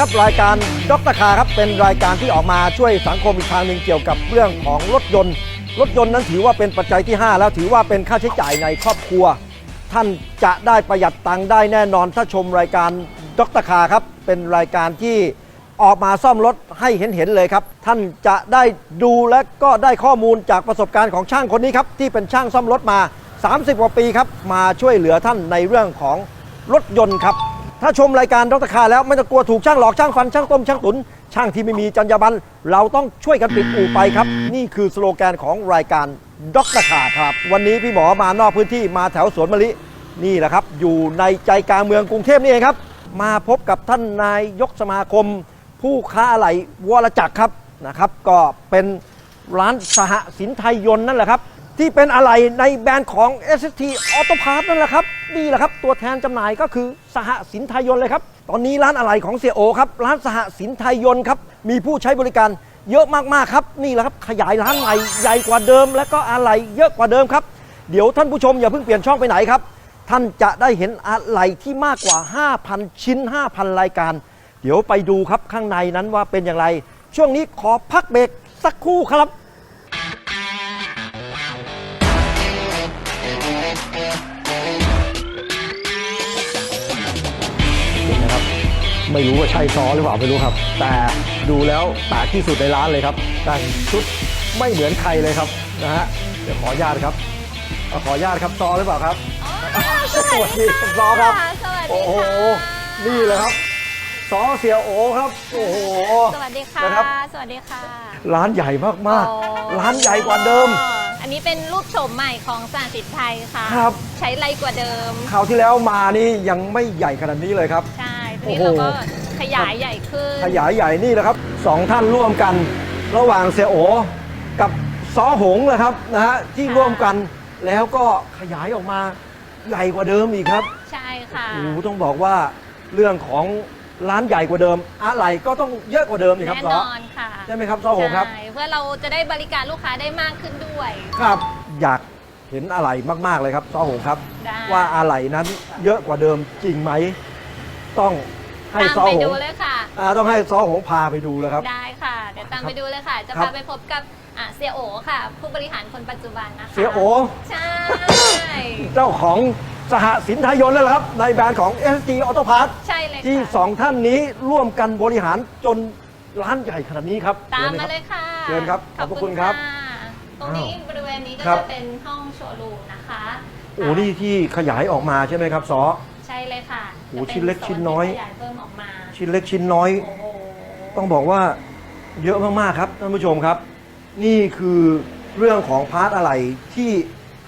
ครับรายการดรคาครับเป็นรายการที่ออกมาช่วยสังคมอีกทางหนึ่งเกี่ยวกับเรื่องของรถยนต์ รถยนต์นั้นถือว่าเป็นปัจจัยที่ 5 แล้วถือว่าเป็นค่าใช้จ่ายในครอบครัว ท่านจะได้ประหยัดตังค์ได้แน่นอน ถ้าชมรายการดรคาครับเป็นรายการที่ออกมาซ่อมรถให้เห็นเห็นๆเลยครับ ท่านจะได้ดูและก็ได้ข้อมูลจากประสบการณ์ของช่างคนนี้ครับที่เป็นช่างซ่อมรถมา 30 กว่าปีครับมาช่วยเหลือท่านในเรื่องของรถยนต์ครับ ถ้าชมรายการดรคาแล้วไม่ต้องกลัวถูกช่างหลอกช่างฟันช่างต้มช่างตุน ช่างที่ไม่มีจรรยาบรรณเราต้องช่วยกันปิดอู่ไปครับ นี่คือสโลแกนของรายการดรคาครับ วันนี้พี่หมอมานอกพื้นที่มาแถวสวนมะลินี่แหละครับ อยู่ในใจกลางเมืองกรุงเทพนี่เองครับ มาพบกับท่านนายยกสมาคม ผู้ค้าอะไหล่วรจักรครับนะครับ ก็เป็นร้านสหสินไทยยนต์นั่นแหละครับ ที่เป็นอะไหล่ในแบรนด์ของ SST Auto Parts นั่นแหละครับ นี่แหละครับ ตัวแทนจำหน่ายก็คือสหสินไทยยนต์เลยครับ ตอนนี้ร้านอะไหล่ของเสียโอครับ ร้านสหสินไทยยนต์ครับ มีผู้ใช้บริการเยอะมาก ๆ ครับ นี่แหละครับ ขยายร้านใหม่ใหญ่กว่าเดิม และก็อะไหล่เยอะกว่าเดิมครับ เดี๋ยวท่านผู้ชมอย่าเพิ่งเปลี่ยนช่องไปไหนครับ ท่านจะได้เห็นอะไหล่ที่มากกว่า 5,000 ชิ้น 5,000 รายการ เดี๋ยวไปดูครับข้างในนั้นว่าเป็นอย่างไร ช่วงนี้ขอพักเบรกสักครู่ครับ ไม่รู้ว่าใช่ซอหรือเปล่าไม่รู้ครับ แต่ดูแล้วแปลกที่สุดในร้านเลยครับแต่งชุดไม่เหมือนใครเลยครับนะฮะเดี๋ยวขออนุญาตครับเอาขออนุญาตครับซอหรือเปล่าครับสวัสดีครับซอครับสวัสดีค่ะ โอ้โหนี่เลยครับซอเสียโอครับโอ้โห สวัสดีค่ะ นะครับ สวัสดีค่ะร้านใหญ่มากอ๋อๆร้านใหญ่กว่าเดิม อันนี้เป็นรูปโฉมใหม่ของสารสินไทยค่ะ ครับ ใช้ไรกว่าเดิม คราวที่แล้วมานี่ยังไม่ใหญ่ขนาดนี้เลยครับ ใช่ทีโอ้ นี้โหเราก็ขยายใหญ่ขึ้นขยายใหญ่นี่แหละครับสองท่านร่วมกัน ระหว่างเสียโอ กับซอหงส์นะครับนะฮะที่ค่ะร่วมกันแล้วก็ขยายออกมาใหญ่กว่าเดิมอีกครับ ใช่ค่ะโอ้โหต้องบอกว่าเรื่องของร้านใหญ่กว่าเดิม อะไรก็ต้องเยอะกว่าเดิมอีกครับแน่ซนออนค่ะใช่ไหมครับซอหงส์ครับใช่เพื่อเราจะได้บริการลูกค้าได้มากขึ้นด้วย ครับอยากเห็นอะไรมาก ๆ เลยครับซอหงส์ครับได้ว่าอะไรนั้นเยอะกว่าเดิมจริงไหม ต้อง ให้ตามซอไปหดูงส์เลยค่ะ อ่าต้องให้ซอหงส์พาไปดูแล้วครับ ได้ค่ะ เดี๋ยวตามไปดูเลยค่ะ จะครับพาไปพบกับอะเสียโอค่ะ ผู้บริหารคนปัจจุบันนะคะเสียโอ ใช่ เจ้าของสหสินไทยยนต์นั่นแหละครับ ในแบรนด์ของ SG Auto Parts ใช่เลยค่ะที่สองท่านนี้ร่วมกันบริหารจนร้านใหญ่ขนาดนี้ครับตามมาชิญเลเลยยค่ะเชิญครับขอบพระคุณครับะตรงนี้อ้าวบริเวณนี้ก็ครับ จะเป็นห้องโชว์รูมนะคะโอ้นี่ที่ขยายออกมาใช่ไหมครับซอใช่เลยค่ะโอ้จะป็ชิ้นเล็กชิ้นน้อยโซที่ขยายเพิ่มออกมาชิ้นเล็กชิ้นน้อย โอ้โหต้องบอกว่าเยอะมากๆครับท่านผู้ชมครับ นี่คือเรื่องของพาร์ทอะไรที่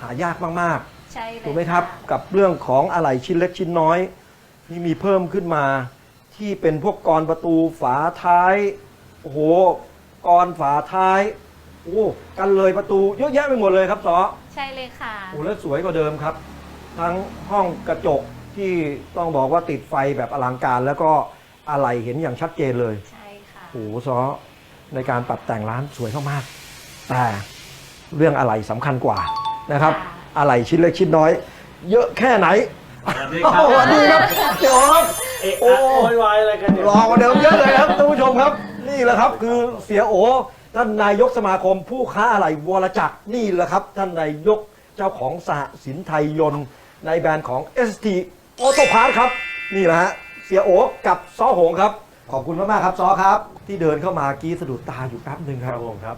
หายากมากใช่เลยๆถูกไหมครับกับเรื่องของอะไหล่ชิ้นเล็กชิ้นน้อยนี่มีเพิ่มขึ้นมา ที่เป็นพวกกรประตูฝาท้ายโอ้โหกรฝาท้ายโอ้กันเลยประตูเยอะแยะไปหมดเลยครับซอใช่เลยค่ะ โอ้แล้วสวยกว่าเดิมครับ ทั้งห้องกระจก ที่ต้องบอกว่าติดไฟแบบอลังการแล้วก็อะไหล่เห็นอย่างชัดเจนเลยใช่ค่ะโอ้โหซอในการปรับแต่งร้านสวยมากๆแต่เรื่องอะไรสำคัญกว่านะครับค่ะอะไรชิ้นเล็กชิ้นน้อย เยอะแค่ไหนสวัสดีครับ สวัสดีครับเดี๋ยวครับ เอะโอ้ อะโวยวายอะไรกันเนี่ยรอกว่าเดิมเยอะเลยครับท่านผู้ชมครับ นี่แหละครับคือเสียโอท่านนายกสมาคมผู้ค้าอะไหล่วรจักรนี่แหละครับ ท่านนายกเจ้าของสหสินไทยยนต์ในแบรนด์ของ ST Auto Parts ครับ นี่แหละฮะเสียโอกับซอหงครับ ขอบคุณมากๆครับซอครับ ที่เดินเข้ามากี้สะดุดตาอยู่แป๊บหนึ่งคครัรับบผมครับ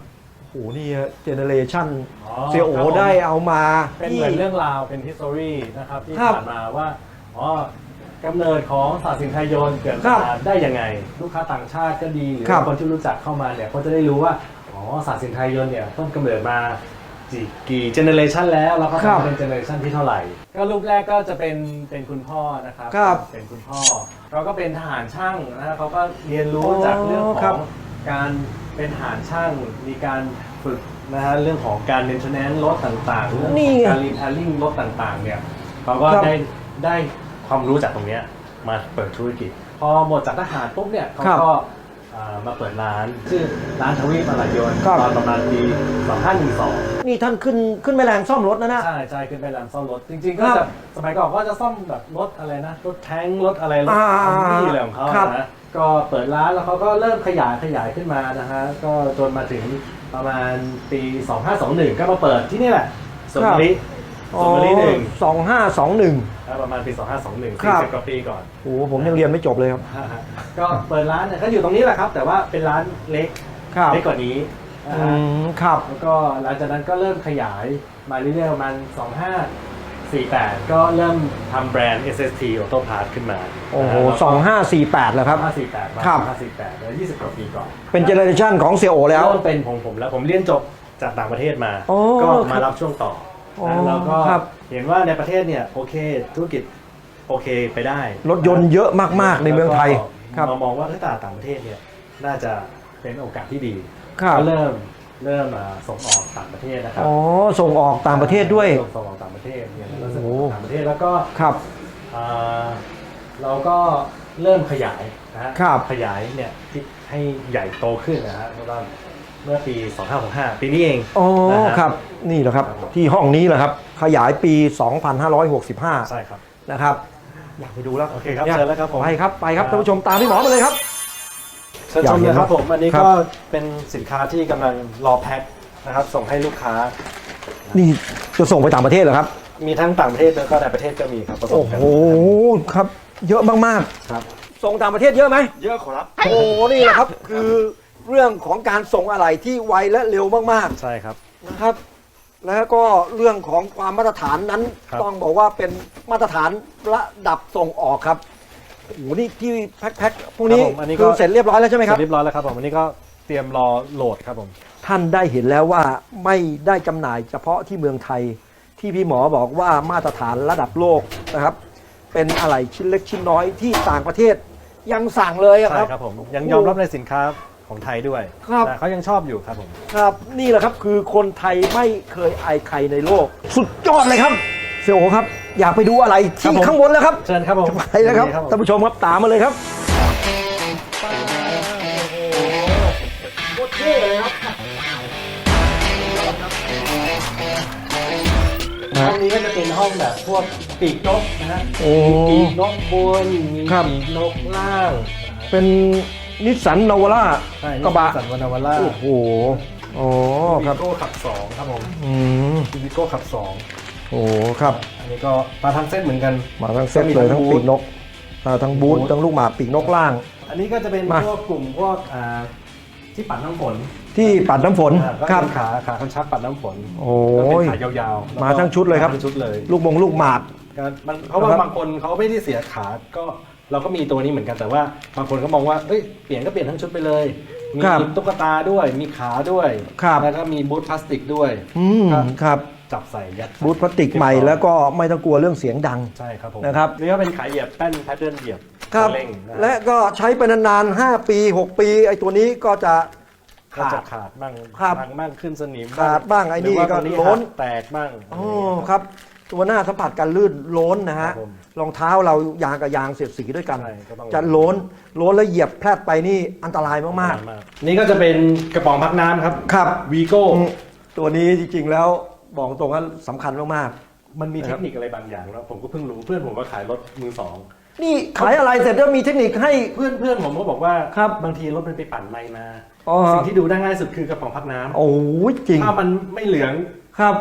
โอ้โหนี่เจเนเรชันอ๋อเสียโอครับผม ได้เอามาเป็นที่เหมือนเรื่องราวเป็น history นะครับที่ครับผ่านมาว่าอ๋อกำเนิดของศาสตร์สินไทยยนต์เกิดครัมาบได้ยังไง ลูกค้าต่างชาติก็ดีหรือครับคนที่รู้จักเข้ามาเนี่ยเขาจะได้รู้ว่าอ๋อศาสตร์สินไทยยนต์เนี่ยต้นกำเนิดมา กี่กี่เจเนเรชันแล้วแล้วก็ครับทำเป็นเจเนเรชันที่เท่าไหร่ ก็รูปแรกก็จะเป็นเป็นคุณพ่อนะครับครับเป็นคุณพ่อเราก็เป็นทหารช่างนะเขาก็เรียนรู้อ๋อจากเรื่องคขรัอบ งการเป็นทหารช่างมีการฝึกนะฮะเรื่องของการ maintenance รถต่างๆเรื่องนี่ของไงการ repairing รถต่างๆเนี่ยเขาก็ครับ ได้ได้ความรู้จากตรงเนี้ยมาเปิดธุรกิจ พอหมดจากทหารปุ๊บเนี่ยเขาครับก็ อ่ามาเปิดร้านชื่อร้านทวีปอะไหล่ยนต์ครับตอนประมาณปี2512นี่ท่านขึ้นขึ้นไปแรงซ่อมรถนะนะ ใช่ใช่ขึ้นไปร้านซ่อมรถ จริง ๆ ก็ครัจะบสมัยก่อนก็จะซ่อมแบบรถอะไรนะ รถแท้งรถอะไรรถอ่าคัมรี่อะไรของเขาครับ นะก็เปิดร้านแล้วเขาก็เริ่มขยายขยายขึ้นมานะฮะก็จนมาถึงประมาณปี 2521 ก็มาเปิดที่นี่แหละสวนมะลิสวนมะลิหนึ่ง สองห้าสองหนึ่ง อ่าประมาณปี 2521 ครับ 40กว่าปีก่อน โอ้โหผมยังเรียนไม่จบเลยครับ ก็เปิดร้านเนี่ยก็อยู่ตรงนี้แหละครับ แต่ว่าเป็นร้านเล็กครับเล็กกว่านี้นะอืฮะมครับ แล้วก็หลังจากนั้นก็เริ่มขยายมาเรื่อยๆประมาณ2548 ก็เริ่มทำแบรนด์ SST Auto Parts ขึ้นมาโอ้โหสองห้าสี่แปดแล้วครับ548มาครับ548แล้ว20กว่าปีก่อน เป็นเจเนอเรชันของเซียโอแล้ว เริ่มเป็นผมผมแล้วผมเรียนจบจากต่างประเทศมา โอ้ก็ครัมาบ รับช่วงต่อ อ๋อนะแล้วก็ครับ เห็นว่าในประเทศเนี่ยโอเคธุรกิจโอเคไปได้รถยนต์เยอะมากๆในเมืองไทยครับมามองว่าเอ้ยตลาดต่างประเทศเนี่ยน่าจะเป็นโอกาสที่ดีครับก็เริ่มเริ่มอ่าส่งออกต่างประเทศนะครับอ๋อส่งออกต่างประเทศด้วย ส่งส่งออกต่างประเทศเนี่ยเราส่งโอ้ออกต่างประเทศแล้วก็ ครับ อ่าเราก็เริ่มขยายนะฮะครับ ขยายเนี่ยที่ให้ใหญ่โตขึ้นนะฮะเพราะว่า เมื่อปี 2565 ปีนี้เองอ๋อนะฮะ ครับ นี่แหละครับ ครับผมที่ห้องนี้แหละครับ ขยายปี 2565 ใช่ครับ นะครับ อยากไปดูแล้วโอเคครับยากเชิญแล้วครับผม ไปครับ ไปครับท่านผู้ชมตามพี่หมอมาเลยครับ เชิญชมเลยครับผม อันนี้ครัก็บเป็นสินค้าที่กำลังรอแพ็คนะครับ ส่งให้ลูกค้า นี่จะส่งไปต่างประเทศเหรอครับ มีทั้งต่างประเทศแล้วก็ในประเทศก็มีครับผสโอ้มกันโหครับ เยอะมากครับ ๆ ส่งต่างประเทศเยอะไหม เยอะขอรับ โอ้โหนี่แหละครับ คือ เรื่องของการส่งอะไหล่ที่ไวและเร็วมากใช่ครับ ๆนะครับ แล้วก็เรื่องของความมาตรฐานนั้นครับ ต้องบอกว่าเป็นมาตรฐานระดับส่งออกครับโอ้โหนี่ที่แพ็คๆพวกนี้ครับผมอันนี้ก็ คือเสร็จเรียบร้อยแล้วใช่ไหมครับ เสร็จเรียบร้อยแล้วครับผมอันนี้ก็เตรียมรอโหลดครับผม ท่านได้เห็นแล้วว่าไม่ได้จำหน่ายเฉพาะที่เมืองไทย ที่พี่หมอบอกว่ามาตรฐานระดับโลกนะครับ เป็นอะไรชิ้นเล็กชิ้นน้อยที่ต่างประเทศยังสั่งเลยอะคใช่รับ ครับผมยังยอมรับในสินค้า ของไทยด้วยครับ แต่เขายังชอบอยู่ครับผม ครับนี่แหละครับคือคนไทยไม่เคยอายใครในโลก สุดยอดเลยครับเสี่ยวโอครับ อยากไปดูอะไรครัที่บผม ข้างบนแล้วครับเชิญครับผมไปแล้วครับดีผมท่านผู้ชมครับตามมาเลยครับโคตรเท่เลยครับ ห้องนี้ก็จะเป็นห้องแบบพวกปีกนกนะฮะโอ้มีปีกนกบนมีครับ ปีกนกล่างเป็น นิสสันนาวาร่าใช่กระบะสันวานาวาร่าโอ้โหอ๋อควิรับโก้ขับสองครับผมอืมวิโก้ขับสองโอ้ครับ อันนี้ก็มาทางเส้นเหมือนกัน มาทั้งเซ็ตเลยทั้งปีกนกอ่าทั้งบูทบูท ทั้งลูกหมากปีกนกล่าง อันนี้ก็จะเป็นมา พวกกลุ่มพวกอ่าที่ปัดน้ำฝนที่ปัดน้ำฝนอ่าก็ครับเป็นขาขาคันชักปัดน้ำฝนโอ้ก็เป็นยขายาวๆแล้วก็มาทั้งชุดเลยครับมาทั้งชุดเลย ลูกมงลูกหมาก ก็มันเพราะว่าครับบางคนเขาไม่ได้เสียขา ก็ เราก็มีตัวนี้เหมือนกันแต่ว่าบางคนก็มองว่าเอ้ยเปลี่ยนก็เปลี่ยนทั้งชุดไปเลย มีครับตุ๊กตาด้วย มีขาด้วย ครับ แล้วก็มีบูทพลาสติกด้วยอืมครับครับจับใส่ยัดบูทพลาสติกใหม่แล้วก็ไม่ต้องกลัวเรื่องเสียงดัง ใช่ครับผมนะครับ นี่ก็เป็นขาเหยียบแป้นแพทเทิร์นเหยียบครับ เร่งนฮและก็ใช้ไปนานๆ 5 ปี 6 ปี ไอ้ตัวนี้ก็จะก็ขาจะดขาดบ้างครับบ้างบ้างขึ้นสนิมขาดบ้างไอ้นี่หรืว่าก็ตัวโล้น หัแตกบ้างโอ้ครับ ตัวหน้าสัมผัสกันลื่นโล้นนะฮะครับผมรองเท้าเรายางกับยางเสียดสีด้วยกัน ใช่ก็ต้อง จะโล้นโล้นแล้วเหยียบแพลดไปนี่อันตรายมากนี่ก็จะเป็นกระป๋องพักน้ำครับๆ ครับ วีโก้อืมตัวนี้จริงๆแล้วบอกตรงว่าสำคัญมากมันมีนะเทครับคนิคอะไรบางอย่างแล้วผมก็เพิ่งรู้เพื่อนผมก็ขายรถมือสองๆ นี่ขายอะไรเสร็จแล้วมีเทคนิคให้ เพื่อนเพื่อนผมก็บอกว่าครับบางทีรถมันไปปั่นไมมาอ๋อ สิ่งที่ดูได้ง่ายสุดคือกระป๋องพักน้ำโอ้ยจริง ถ้ามันไม่เหลืองครับ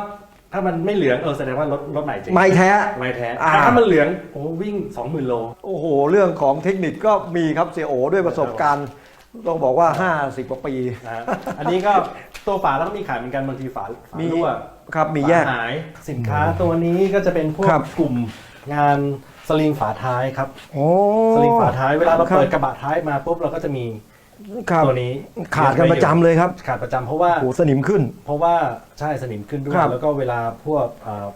ถ้ามันไม่เหลืองเออแสดงว่ารถรถใหม่จริงไม่แท้ ไม่แท้อ่า ถ้ามันเหลืองโอ้วิ่ง 20,000 โล โอ้โห เรื่องของเทคนิคก็มีครับเสียโอด้วยประสบการณ์ ต้องบอกว่า 50 กว่าปี นะฮะอันนี้ก็ตัวฝาแล้วก็มีขายเหมือนกันบางทีฝาฝามี รั่วครับมีแยก ฝาหายสินค้าตัวนี้ก็จะเป็นพวกครับ กลุ่มงานสลิงฝาท้ายครับ โอ้ สลิงฝาท้ายเวลาเราครับเปิดกระบะท้ายมาปุ๊บเราก็จะมี ครับตัวนี้ขาดกันประจำเลยครับขาดประจำเพราะว่าโอ้โหสนิมขึ้น เพราะว่าใช่สนิมขึ้นด้วยครับแล้วก็เวลาพวกอ่า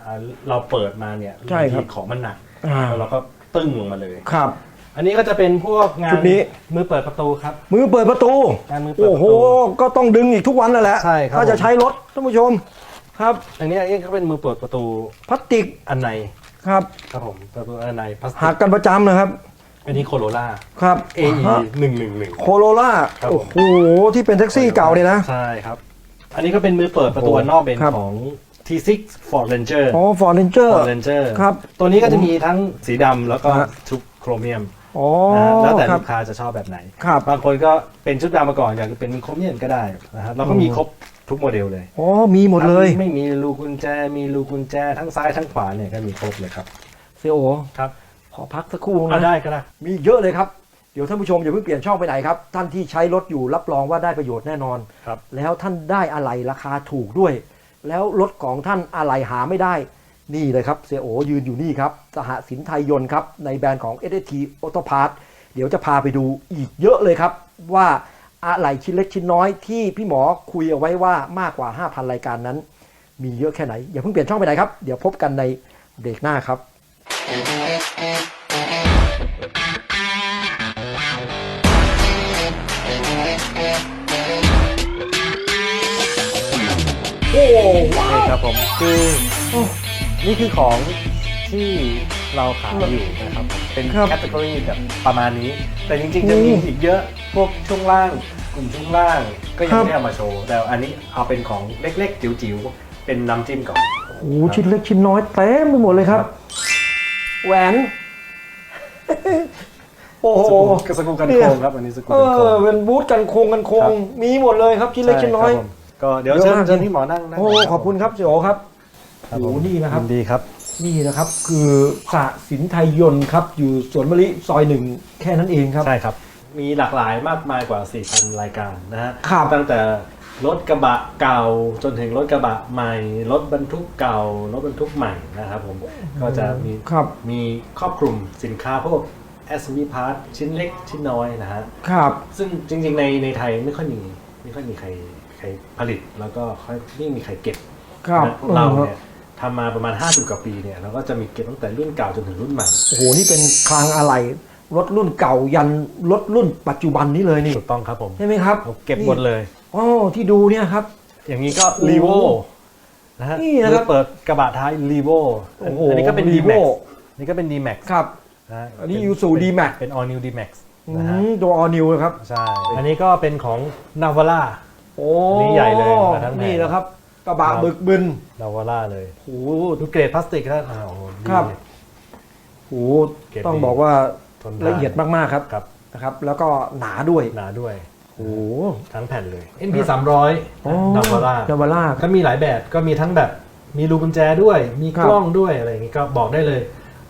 อ่าเราเปิดมาเนี่ยใช่ครับางทีของมันหนักอ่า แล้วเราก็ตึ้งลงมาเลย ครับ อันนี้ก็จะเป็นพวกงาชุนดนี้ มือเปิดประตูครับ มือเปิดประตู งานมือเปิดโอ้ประโห ตู ก็ต้องดึงอีกทุกวันนั่นแหละใช่ครับ ถ้าจะผมใช้รถท่านผู้ชม ครับ อันนี้เองก็เป็นมือเปิดประตูพลาสติกอันในครับ ครับผมประตูอันในพลาสติหักกันประจำนะครับ อันนี้โคโรล่า ครับ AE ฮะหนึ่งหนึ่งหนึ่ง โคโรล่าครับผม โอ้โหที่เป็นแท็กซี่เก่าเนี่ยนะ ใช่ครับ อันนี้ก็เป็นมือเปิดประตูโอ้โหอันนอกเป็นครับ ของ T6 Ford Ranger อ๋อฟอร์เรนเจอร์ Ford Ranger ครับตัวนี้ก็จะมีทั้งสีดำแล้วก็ฮะ ชุบโครเมียมอ๋อนะฮะแล้วแต่ครัลูบ กค้าจะชอบแบบไหน ครับบางคนก็เป็นชุดดำมาก่อนอยากจะเป็นครบเนี่ยนก็ได้นะฮะเราก็มีครบทุกโมเดลเลยอ๋อมีหมดเลยไม่มีลูกกุญแจ มีลูกกุญแจทั้งซ้ายทั้งขวาเนี่ยก็มีครบเลยครับเซียโอ ครับ ขอพักสักครู่อะนะได้ก็ได้ มีเยอะเลยครับ เดี๋ยวท่านผู้ชมอย่าเพิ่งเปลี่ยนช่องไปไหนครับ ท่านที่ใช้รถอยู่รับรองว่าได้ประโยชน์แน่นอน ครับ แล้วท่านได้อะไรราคาถูกด้วย แล้วรถของท่านอะไรหาไม่ได้ นี่เลยครับเสียโอยืนอยู่นี่ครับ สหสินไทยยนต์ครับ ในแบรนด์ของ s อ t Auto Parts เดี๋ยวจะพาไปดูอีกเยอะเลยครับ ว่าอะไรชิ้นเล็กชิ้นน้อยที่พี่หมอคุยเอาไว้ว่ามากกว่า 5,000 รายการนั้น มีเยอะแค่ไหน อย่าเพิ่งเปลี่ยนช่องไปไหนครับ เดี๋ยวพบกันในเบรกหน้าครับโอ้ว้าว นี่ครับผมคือนี่คือของที่เราขายอยู่นะครับผมเป็นครับ แคตตากรีแบบประมาณนี้ แต่จริงๆ จะมีอืมอีกเยอะพวกช่วงล่างกลุ่มช่วงล่างก็ยัครังบ ไม่ได้เอามาโชว์ แต่อันนี้เอาเป็นของเล็กๆ จิ๋วๆ เป็นน้ำจิ้มก่อน โอ้โหชิ้นเล็กชิ้นน้อยเต็มไปหมดเลยครับ แหวน โอ้โหสกูสกูกันโคงครับอันนี้สกูเอกันโคอง เป็นบูธกันโคงกันโคง ครับ มีหมดเลยครับชิ้นเล็กชิ้นน้อย ใช่ครับผมก็เดี๋ยวเยอะเชิญมาก เชิญพี่หมอนั่งนั่งโอ้ขอบคุณครับเสียโอครับครับโอ้ผมนี่นะครับ ยิดีครับ นี่นะครับคือสะสินไทยยนต์ครับ อยู่สวนมะลิซอยหนึ่งแค่นั้นเองครับ ใช่ครับ มีหลากหลายมากมายกว่า 4,000 รายการนะฮะ ครับตั้งแต่ รถกระบะเก่าจนถึงรถกระบะใหม่ รถบรรทุกเก่า รถบรรทุกใหม่นะครับผมก็จะมีครับมีครอบคลุมสินค้าพวก SUV part ชิ้นเล็กชิ้นน้อยนะฮะครับ ซึ่งจริงๆในในไทยไม่ค่อยมีไม่ค่อยมีใครใครผลิตแล้วก็ค่อยไม่มีใครเก็บครับนะพวกเราเนี่ยทำมาประมาณ 50 กว่าปีเนี่ยเราก็จะมีเก็บตั้งแต่รุ่นเก่าจนถึงรุ่นใหม่ โอ้โห นี่เป็นคลังอะไร รถรุ่นเก่ายันรถรุ่นปัจจุบันนี้เลยนี่ถูกต้องครับผมใช่ไหมครับเราเก็บหมดเลยอ๋อที่ดูเนี่ยครับ อย่างนี้ก็โอ้รีโวนะฮะนี่นะครับเปิดกระบะท้ายรีโวโอ้โหอันนี้ก็เป็น d Revo m a x นี่ก็เป็น d m a x ครับ นะฮะอันนี้เป็ Isuzu เป็น D-Max เป็น all new d m a x อืนะฮะมตัวออนิวนะครับ ใช่อันนี้ก็เป็นของ Navara โอ้นี่ใหญ่เลยมาทั้งแผง นี่นะครับ กระบะครับบึกบึน Navara เลยโอ้โห ดูเกรดพลาสติกนะอ่าโอ้โหดีครับ เลย โอ้โหเก็บต้องดีบอกว่าท นทานละเอียดมากๆครับครับ นะครับ แล้วก็หนาด้วยหนาด้วย โอ้โหทั้งแผ่นเลย NP 300 Navara นาวาร่า ก็มีหลายแบบก็มีทั้งแบบมีรูกุญแจด้วย มีครับกล้องด้วยอะไรอย่างงี้ก็บอกได้เลย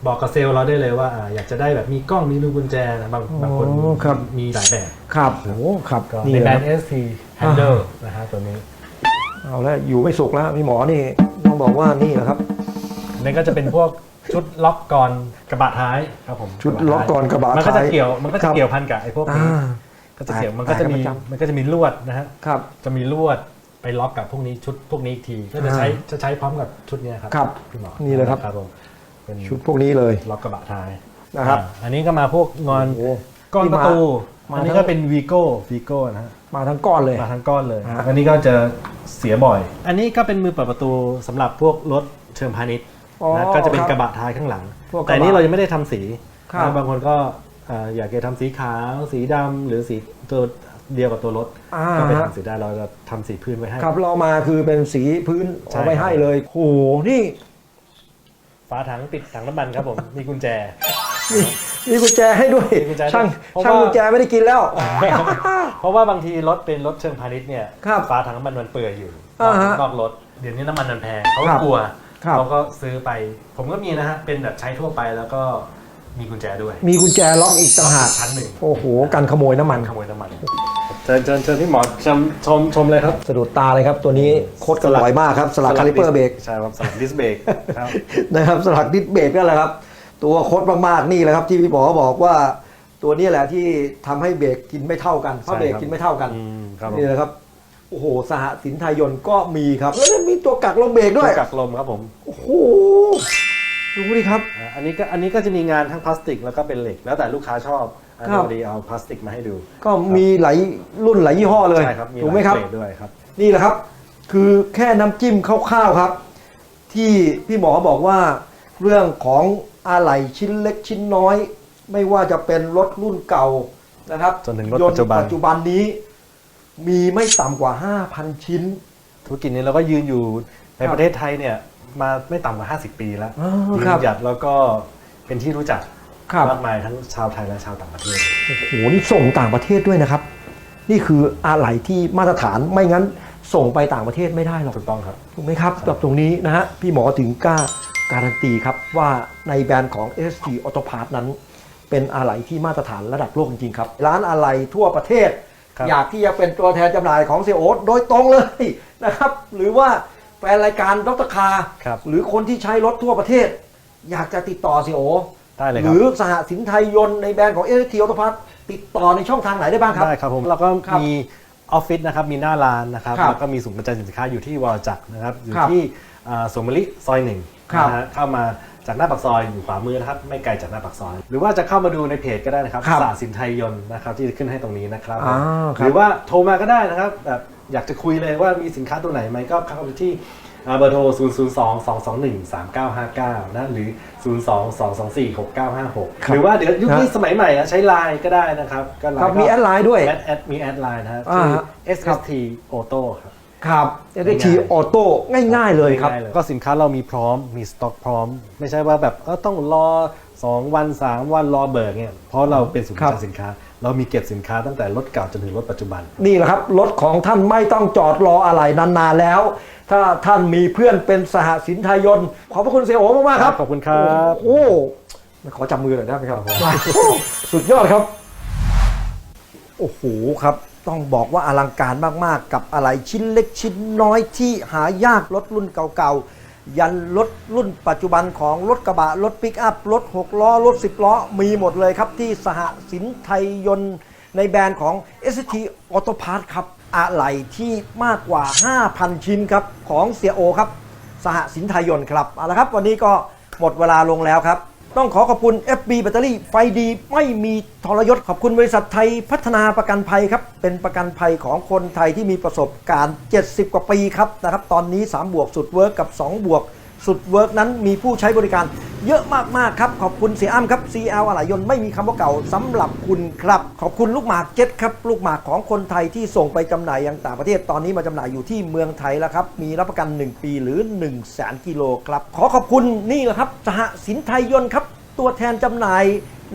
บอกกับเซลล์เราได้เลยว่าอ่าอยากจะได้แบบมีกล้องมีรูกุญแจนะบางบางคนอ๋อครับ มีหลายแบบครับโอ้โหครับก็นี่ในนะแบรคนรับด์ ST Handle นะฮะตัวนี้ เอาแล้วอยู่ไม่สุขแล้วพี่หมอนี่ต้องบอกว่านี่แหละครับนี่ก็จะเป็นพวก ชุดล็อกก่อนกระบะท้ายครับผมชุดล็อกก่อนกระบะมันก็จะท้ายเกี่ยวมันก็ครัจะบเกี่ยวพันกับไอ้พวกอ่านี้ก็จะเกี่ยวมันก็จะมีแตกกันประจำมันก็จะมีลวดนะฮะครับจะมีลวดไปล็อกกับพวกนี้ชุดพวกนี้อีกทีก็จะใช้จะใช้พร้อมกับชุดเนี้ยครับครับพี่หมอนี่เลยครับครับผมเป็นชุดพวกนี้เลยล็อกกระบะท้ายนะครับอ่าอันนี้ก็มาพวกงอนโอ้โหก้อนประตูมาอันนี้ทั้งก็เป็นวีโก้วีโก้นะฮะมาทั้งก้อนเลยมาทั้งก้อนเลยฮะอันนี้ก็จะเสียบ่อย อันนี้ก็เป็นมือเปิดประตูสำหรับพวกรถเชิงพาณิชย์อ๋อ นะก็จะเป็นคบกระบะท้ายข้างหลัง พวกกระบะแต่อันนี้เรายังไม่ได้ทำสีครับนะบางคนก็อ่าอยากจะทำสีขาว สีดำหรือสีตัวเดียวกับตัวรถอ่า ก็ไปฮะทำสีได้เราจะทำสีพื้นไว้ให้ครับเรามาคือเป็นสีพื้นใช่เอาไว้ครับ ให้เลยโอ้โหนี่ฝาถังปิดถังน้ำมันครับผม มีกุญแจ มีมีกุญแจให้ด้วยมีกุญแจด้วยช่างเพราะว่าช่างกุญแจไม่ได้กินแล้ว เพราะว่าบางทีรถเป็นรถเชิงพาณิชย์เนี่ยครับฝาถังน้ำมันมันเปื่อยอยู่อ่าฮะนอกรถเดี๋ยวนี้น้ำมันมันแพงเขาครัก็บกลัว ครับ เขาก็ซื้อไป ผมก็มีนะฮะ เป็นแบบใช้ทั่วไปแล้วก็มีกุญแจด้วยมีกุญแจล็อกอีกต่างหากชั้นหนึ่งโอ้โหกันขโมยน้ำมันขโมยน้ำมัน เชิญเชิญเชิญพี่หมอชมชมชมเลยครับสะดุดตาเลยครับ ตัวนี้โคตรกระลอยมากครับสลักคาลิเปอร์เบรก ใช่ครับสลักดิสเบรกครับ นะครับสลักดิสเบรกนั่นแหละครับ ตัวโคตรมากๆนี่แหละครับ ที่พี่ป๋อบอกว่า ตัวนี้แหละที่ทำให้เบรกกินไม่เท่ากันเพราะใช่เบรกครับกินไม่เท่ากันอืมครับผม นี่แหละครับ โอ้โห สหสินไทยยนต์ก็มีครับ แล้วยังมีตัวกักลมเบรกด้วย ตัวกักลมครับผม โอ้โห ดูดิครับ อ่าอันนี้ก็อันนี้ก็จะมีงานทั้งพลาสติกแล้วก็เป็นเหล็ก แล้วแต่ลูกค้าชอบอันครันี้บ พอดีเอาพลาสติกมาให้ดู ก็มีหลายรุ่นหลายยี่ห้อเลยใช่ครับมีถูกไหมครับ ลายเกรดด้วยครับ นี่แหละครับ คือแค่น้ำจิ้มคร่าวๆครับ ที่พี่หมอบอกว่า เรื่องของอะไหล่ชิ้นเล็กชิ้นน้อย ไม่ว่าจะเป็นรถรุ่นเก่านะครับจนถึงรถยปัจจุบัน ปัจจุบันนี้ มีไม่ต่ำกว่า 5,000 ชิ้น ธุรกิจนี้เราก็ยืนอยู่ในครับประเทศไทยเนี่ยมาไม่ต่ำกว่า 50 ปีแล้วอ๋อยืครับนหยัดแล้วก็เป็นที่รู้จักครับมากมายทั้งชาวไทยและชาวต่างประเทศโอ้โหนี่ส่งต่างประเทศด้วยนะครับ นี่คืออะไหล่ที่มาตรฐานไม่งั้นส่งไปต่างประเทศไม่ได้หรอกถูกต้องครับถูกไหมครับกับตรงนี้นะฮะพี่หมอถึงกล้าการันตีครับว่าในแบรนด์ของ ST Auto Parts นั้น เป็นอะไหล่ที่มาตรฐานระดับโลกจริงๆครับ ร้านอะไหล่ทั่วประเทศครับ อยากที่จะเป็นตัวแทนจำหน่ายของเซโอโดยตรงเลยนะครับ หรือว่าแฟนรายการดรคาครับหรือคนที่ใช้รถทั่วประเทศ อยากจะติดต่อเซโอได้เลยหครับรือสหสินไทยยนต์ในแบรนด์ของ ST Auto Parts ติดต่อในช่องทางไหนได้บ้างครับได้ครับผมแล้วก็ครับมีออฟฟิศนะครับมีหน้าร้านนะครับครับแล้วก็มีศูนย์กระจายสินค้าอยู่ที่วรจักรนะครับอยู่ครับที่อ่าสวนมะลิซอยหนึ่งครับนะฮะเข้ามา จากหน้าปากซอยอยู่ขวามือนะครับไม่ไกลจากหน้าปากซอย หรือว่าจะเข้ามาดูในเพจก็ได้นะครับครับสาสินไทยยนต์นะครับที่จะขึ้นให้ตรงนี้นะครับอ่าครับ หรือว่าโทรมาก็ได้นะครับแบบอยากจะคุยเลยว่ามีสินค้าตัวไหนไหมก็เข้าไปที่อ่าเบอร์โทร 0 0 2 2 2 1 3 9 5 9 นะ หรือ 0 2 2 2 4 6 9 5 6ครับหรือว่าเดี๋ยวยุคนี้ฮะสมัยใหม่อะใช้ไลน์ก็ได้นะครับก็ไลครับน์ก็มีแอดไลน์ด้วยแอดแอดมีแอดไลน์นะครับอ่าชื่อฮะ SST Auto ครับ ครับ ST ง่ายๆ Auto ง่าย ๆ เลยครับ ง่ายๆเลย ก็สินค้าเรามีพร้อมมีสต็อกพร้อม ไม่ใช่ว่าแบบเออต้องรอ 2 วัน 3 วันรอเบิกเนี่ยเพราะเราเป็นศูนย์กครัระบ จายสินค้า เรามีเก็บสินค้าตั้งแต่รถเก่าจนถึงรถปัจจุบัน นี่แหละครับ รถของท่านไม่ต้องจอดรออะไรนานๆแล้ว ถ้าท่านมีเพื่อนเป็นสหสินไทยยนต์ขอบพระคุณเสียโอมากๆครับขอบคุณครับ โอ้โหขอจับมือหน่อยได้ไหมครับ สุดยอดครับ โอ้โหครับ ต้องบอกว่าอลังการมากๆ กับอะไรชิ้นเล็กชิ้นน้อยที่หายากรถรุ่นเก่าๆ ยันรถรุ่นปัจจุบันของรถกระบะ รถปิกอัพ รถ 6 ล้อ รถ 10 ล้อ มีหมดเลยครับ ที่สหสินไทยยนต์ในแบรนด์ของ ST Auto Parts ครับ อะไหล่ที่มากกว่า 5,000 ชิ้นครับ ของเสียโอครับ สหสินไทยยนต์ครับเอาละครับ วันนี้ก็หมดเวลาลงแล้วครับ ต้องขอขอบคุณ FB แบตเตอรี่ไฟดีไม่มีทรยศขอบคุณบริษัทไทยพัฒนาประกันภัยครับ เป็นประกันภัยของคนไทยที่มีประสบการณ์ 70 กว่าปีครับนะครับ ตอนนี้ 3 บวกสุดเวิร์กกับ 2 บวก สุดเวิร์กนั้นมีผู้ใช้บริการเยอะมากๆครับ ขอบคุณเสียอ้ำครับ CL อะไหล่ยนต์ไม่มีคำว่าเก่าสำหรับคุณครับ ขอบคุณลูกหมากเจ็ตครับ ลูกหมากของคนไทยที่ส่งไปจำหน่ายยังต่างประเทศตอนนี้มาจำหน่ายอยู่ที่เมืองไทยแล้วครับ มีรับประกัน 1 ปีหรือ 1 0 0 0 0แสนกิโลครับ ขอขอบคุณนี่แหละครับสหสินไทยยนต์ครับตัวแทนจำหน่าย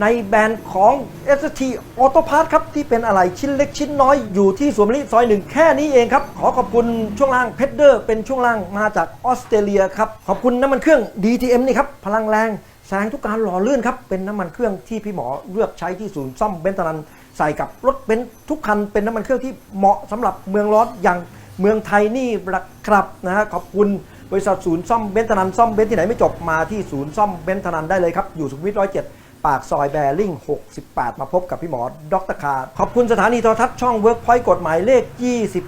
ในแบรนด์ของ ST Auto Parts ครับ ที่เป็นอะไรชิ้นเล็กชิ้นน้อยอยู่ที่สวนมะลิซอยหนึ่งแค่นี้เองครับ ขอขอบคุณช่วงล่างเพชเดอร์เป็นช่วงล่างมาจากออสเตรเลียครับ ขอบคุณน้ำมันเครื่อง DTM นี่ครับ พลังแรงแซงทุกการหล่อลื่นครับ เป็นน้ำมันเครื่องที่พี่หมอเลือกใช้ที่ศูนย์ซ่อมเบนซ์ตนันใส่กับรถเบนซ์ทุกคันเป็นน้ำมันเครื่องที่เหมาะสำหรับเมืองร้อนอย่างเมืองไทยนี่ละครับนะฮะขอบคุณบริษัทศูนย์ซ่อมเบนซ์นันซ่อมเบนซ์ที่ไหนไม่จบมาที่ศูนย์ซ่อมเบนซ์นันได้เลยครับอยู่สุขุมวิทร้อยเจ็ด ปากซอยแบริ่ง 68 มาพบกับพี่หมอดรคาร์ขอบคุณสถานีโทรทัศน์ช่องเวิร์กพอยต์กฎหมายเลข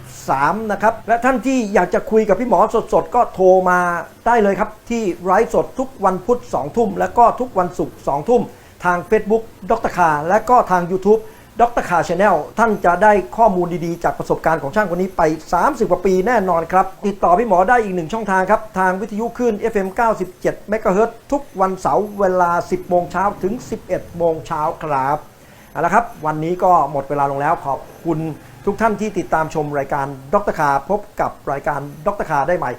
23 นะครับ และท่านที่อยากจะคุยกับพี่หมอสดๆ ก็โทรมาได้เลยครับ ที่ไลฟ์สดทุกวันพุธ 2 ทุ่ม และก็ทุกวันศุกร์ 2 ทุ่ม ทาง Facebook ดรคาร์และก็ทาง YouTube ดรคาชาแนลท่านจะได้ข้อมูลดีๆ จากประสบการณ์ของช่างคนนี้ไป 30 กว่าปีแน่นอนครับ ติดต่อพี่หมอได้อีกหนึ่งช่องทางครับ ทางวิทยุคลื่น FM 97 MHz ทุกวันเสาร์เวลา 10 โมงเช้าถึง 11 โมงเช้าครับเอาละครับ วันนี้ก็หมดเวลาลงแล้วขอบคุณทุกท่านที่ติดตามชมรายการดรคาพบกับรายการดรคาได้ใหม่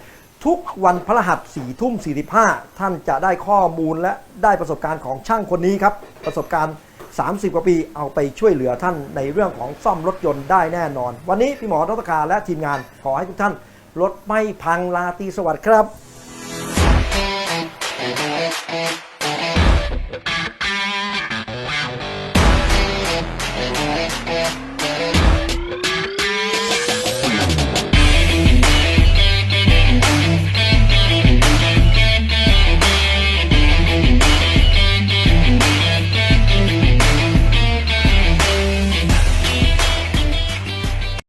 ทุกวันพฤหัส4ทุ่ม45ท่านจะได้ข้อมูลและได้ประสบการณ์ของช่างคนนี้ครับประสบการณ์ 30 กว่าปีเอาไปช่วยเหลือท่านในเรื่องของซ่อมรถยนต์ได้แน่นอน วันนี้พี่หมอรัตคาและทีมงานขอให้ทุกท่านรถไม่พังลาตีสวัสดิ์ครับ